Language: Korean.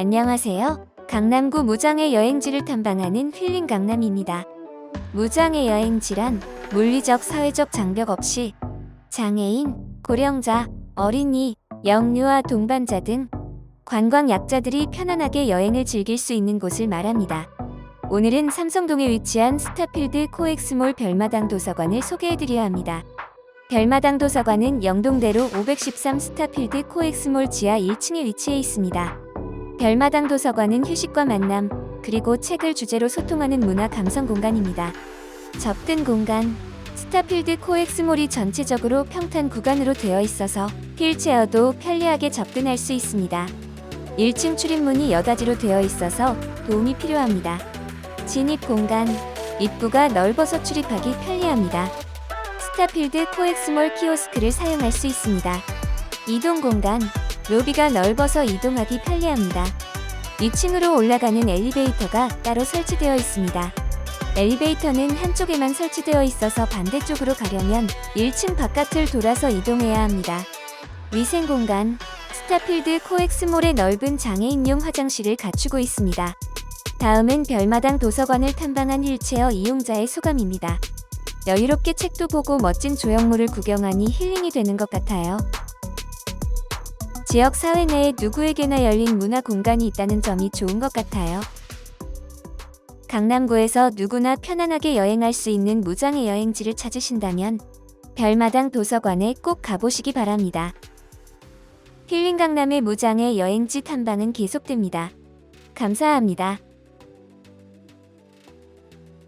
안녕하세요. 강남구 무장의 여행지를 탐방하는 힐링 강남입니다. 무장의 여행지란 물리적 사회적 장벽 없이 장애인, 고령자, 어린이, 영유아 동반자 등 관광 약자들이 편안하게 여행을 즐길 수 있는 곳을 말합니다. 오늘은 삼성동에 위치한 스타필드 코엑스몰 별마당 도서관을 소개해드려 합니다. 별마당 도서관은 영동대로 513 스타필드 코엑스몰 지하 1층에 위치해 있습니다. 별마당 도서관은 휴식과 만남, 그리고 책을 주제로 소통하는 문화 감성 공간입니다. 접근 공간 스타필드 코엑스몰이 전체적으로 평탄 구간으로 되어 있어서 휠체어도 편리하게 접근할 수 있습니다. 1층 출입문이 여닫이로 되어 있어서 도움이 필요합니다. 진입 공간 입구가 넓어서 출입하기 편리합니다. 스타필드 코엑스몰 키오스크를 사용할 수 있습니다. 이동 공간 로비가 넓어서 이동하기 편리합니다. 2층으로 올라가는 엘리베이터가 따로 설치되어 있습니다. 엘리베이터는 한쪽에만 설치되어 있어서 반대쪽으로 가려면 1층 바깥을 돌아서 이동해야 합니다. 위생 공간 스타필드 코엑스몰의 넓은 장애인용 화장실을 갖추고 있습니다. 다음은 별마당 도서관을 탐방한 휠체어 이용자의 소감입니다. 여유롭게 책도 보고 멋진 조형물을 구경하니 힐링이 되는 것 같아요. 지역 사회 내에 누구에게나 열린 문화 공간이 있다는 점이 좋은 것 같아요. 강남구에서 누구나 편안하게 여행할 수 있는 무장의 여행지를 찾으신다면 별마당 도서관에 꼭 가보시기 바랍니다. 힐링 강남의 무장의 여행지 탐방은 계속됩니다. 감사합니다.